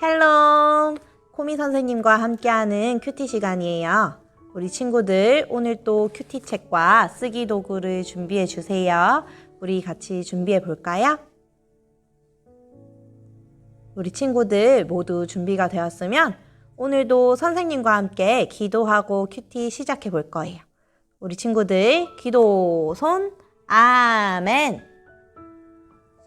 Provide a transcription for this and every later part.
샬롬! 코미 선생님과 함께하는 큐티 시간이에요. 우리 친구들 오늘 또 큐티 책과 쓰기 도구를 준비해 주세요. 우리 같이 준비해 볼까요? 우리 친구들 모두 준비가 되었으면 오늘도 선생님과 함께 기도하고 큐티 시작해 볼 거예요. 우리 친구들 기도 손 아멘.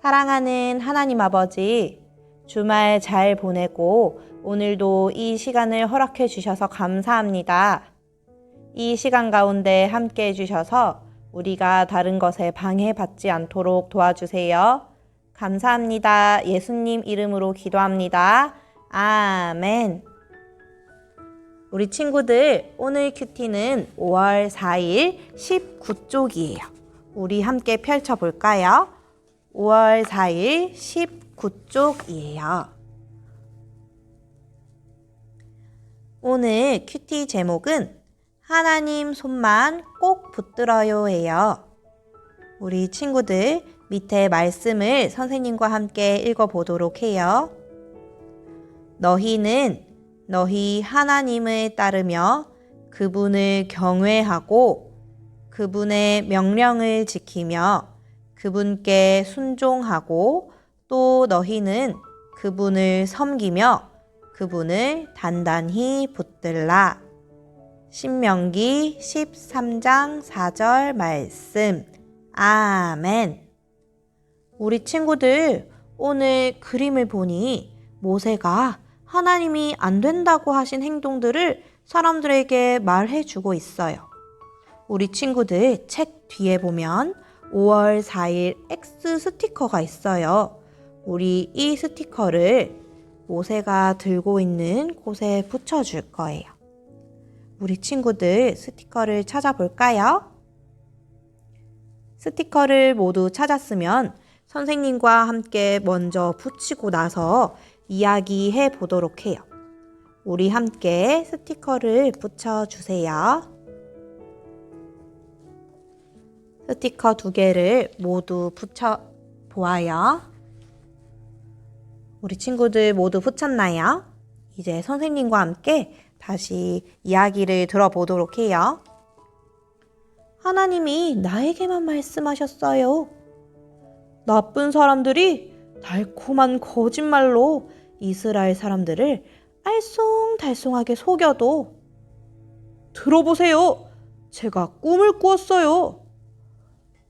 사랑하는 하나님 아버지 주말 잘 보내고 오늘도 이 시간을 허락해 주셔서 감사합니다. 이 시간 가운데 함께 해 주셔서 우리가 다른 것에 방해받지 않도록 도와주세요. 감사합니다. 예수님 이름으로 기도합니다. 아멘. 우리 친구들, 오늘 큐티는 5월 4일 19쪽이에요. 우리 함께 펼쳐볼까요? 5월 4일 19쪽이에요. 오늘 큐티 제목은 하나님 손만 꼭 붙들어요 예요. 우리 친구들 밑에 말씀을 선생님과 함께 읽어보도록 해요. 너희는 너희 하나님을 따르며 그분을 경외하고 그분의 명령을 지키며 그분께 순종하고 또 너희는 그분을 섬기며 그분을 단단히 붙들라. 신명기 13장 4절 말씀. 아멘. 우리 친구들, 오늘 그림을 보니 모세가 하나님이 안 된다고 하신 행동들을 사람들에게 말해 주고 있어요. 우리 친구들 책 뒤에 보면 5월 4일 X 스티커가 있어요. 우리 이 스티커를 모세가 들고 있는 곳에 붙여줄 거예요. 우리 친구들 스티커를 찾아볼까요? 스티커를 모두 찾았으면 선생님과 함께 먼저 붙이고 나서 이야기해 보도록 해요. 우리 함께 스티커를 붙여주세요. 스티커 두 개를 모두 붙여 보아요. 우리 친구들 모두 붙였나요? 이제 선생님과 함께 다시 이야기를 들어보도록 해요. 하나님이 나에게만 말씀하셨어요. 나쁜 사람들이 달콤한 거짓말로 이스라엘 사람들을 알쏭달쏭하게 속여도 들어보세요. 제가 꿈을 꾸었어요.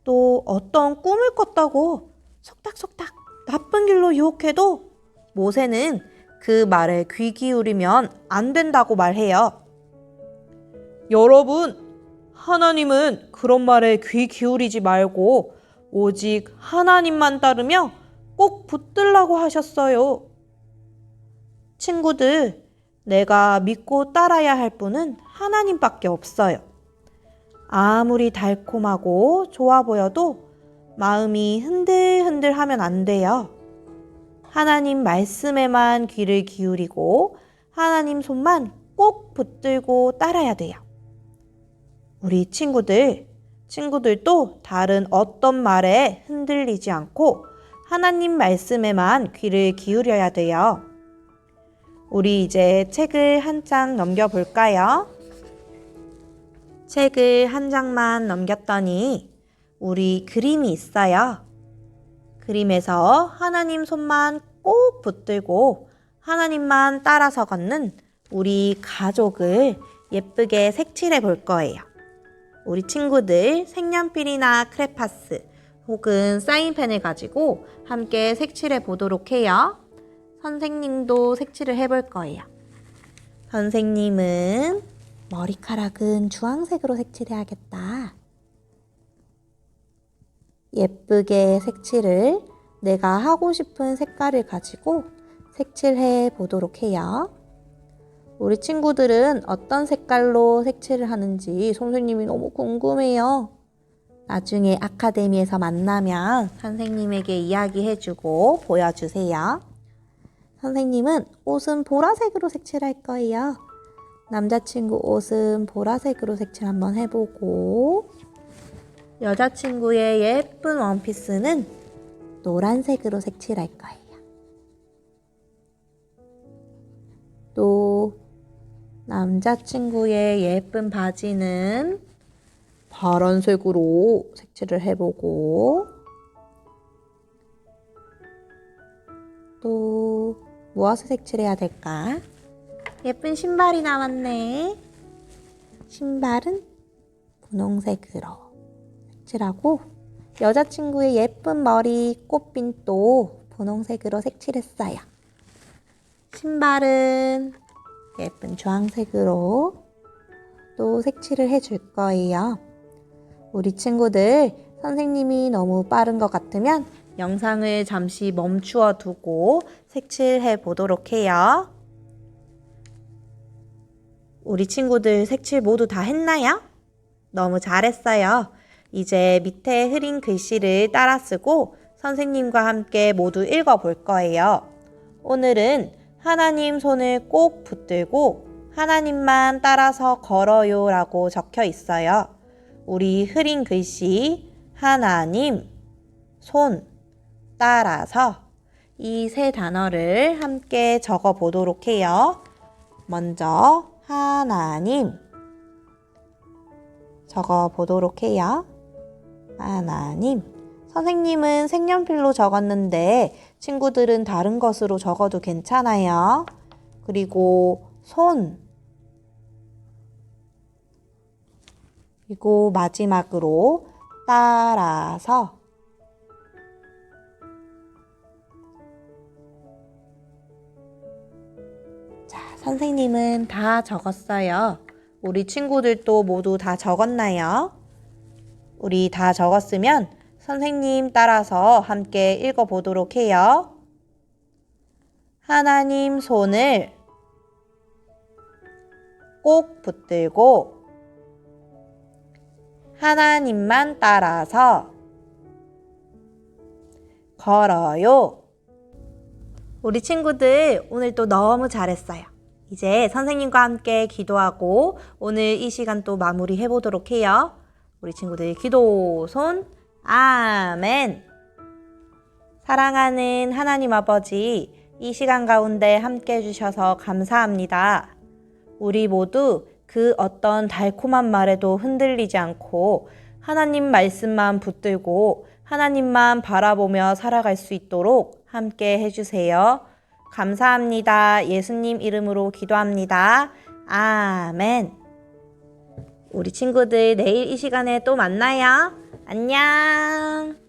또 어떤 꿈을 꿨다고 속닥속닥 나쁜 길로 유혹해도 모세는 그 말에 귀 기울이면 안 된다고 말해요. 여러분, 하나님은 그런 말에 귀 기울이지 말고 오직 하나님만 따르며 꼭 붙들라고 하셨어요. 친구들, 내가 믿고 따라야 할 분은 하나님밖에 없어요. 아무리 달콤하고 좋아 보여도 마음이 흔들흔들 하면 안 돼요. 하나님 말씀에만 귀를 기울이고 하나님 손만 꼭 붙들고 따라야 돼요. 우리 친구들, 친구들도 다른 어떤 말에 흔들리지 않고 하나님 말씀에만 귀를 기울여야 돼요. 우리 이제 책을 한 장 넘겨볼까요? 책을 한 장만 넘겼더니 우리 그림이 있어요. 그림에서 하나님 손만 꼭 붙들고 하나님만 따라서 걷는 우리 가족을 예쁘게 색칠해 볼 거예요. 우리 친구들 색연필이나 크레파스 혹은 사인펜을 가지고 함께 색칠해 보도록 해요. 선생님도 색칠을 해볼 거예요. 선생님은 머리카락은 주황색으로 색칠해야겠다. 예쁘게 색칠을 내가 하고 싶은 색깔을 가지고 색칠해 보도록 해요. 우리 친구들은 어떤 색깔로 색칠을 하는지 선생님이 너무 궁금해요. 나중에 아카데미에서 만나면 선생님에게 이야기해주고 보여주세요. 선생님은 옷은 보라색으로 색칠할 거예요. 남자친구 옷은 보라색으로 색칠 한번 해보고 여자친구의 예쁜 원피스는 노란색으로 색칠할 거예요. 또 남자친구의 예쁜 바지는 파란색으로 색칠을 해보고 또 무엇을 색칠해야 될까? 예쁜 신발이 나왔네. 신발은 분홍색으로 색칠하고 여자친구의 예쁜 머리 꽃핀도 분홍색으로 색칠했어요. 신발은 예쁜 주황색으로 또 색칠을 해줄 거예요. 우리 친구들 선생님이 너무 빠른 것 같으면 영상을 잠시 멈추어 두고 색칠해 보도록 해요. 우리 친구들 색칠 모두 다 했나요? 너무 잘했어요. 이제 밑에 흐린 글씨를 따라 쓰고 선생님과 함께 모두 읽어 볼 거예요. 오늘은 하나님 손을 꼭 붙들고 하나님만 따라서 걸어요 라고 적혀 있어요. 우리 흐린 글씨 하나님 손 따라서 이 세 단어를 함께 적어 보도록 해요. 먼저 하나님 적어 보도록 해요. 하나님. 선생님은 색연필로 적었는데 친구들은 다른 것으로 적어도 괜찮아요. 그리고 손. 그리고 마지막으로 따라서 자, 선생님은 다 적었어요. 우리 친구들도 모두 다 적었나요? 우리 다 적었으면 선생님 따라서 함께 읽어보도록 해요. 하나님 손을 꼭 붙들고 하나님만 따라서 걸어요. 우리 친구들 오늘도 너무 잘했어요. 이제 선생님과 함께 기도하고 오늘 이 시간 또 마무리 해 보도록 해요. 우리 친구들 기도 손 아멘. 사랑하는 하나님 아버지, 이 시간 가운데 함께 해주셔서 감사합니다. 우리 모두 그 어떤 달콤한 말에도 흔들리지 않고 하나님 말씀만 붙들고 하나님만 바라보며 살아갈 수 있도록 함께 해주세요. 감사합니다. 예수님 이름으로 기도합니다. 아멘. 우리 친구들 내일 이 시간에 또 만나요. 안녕.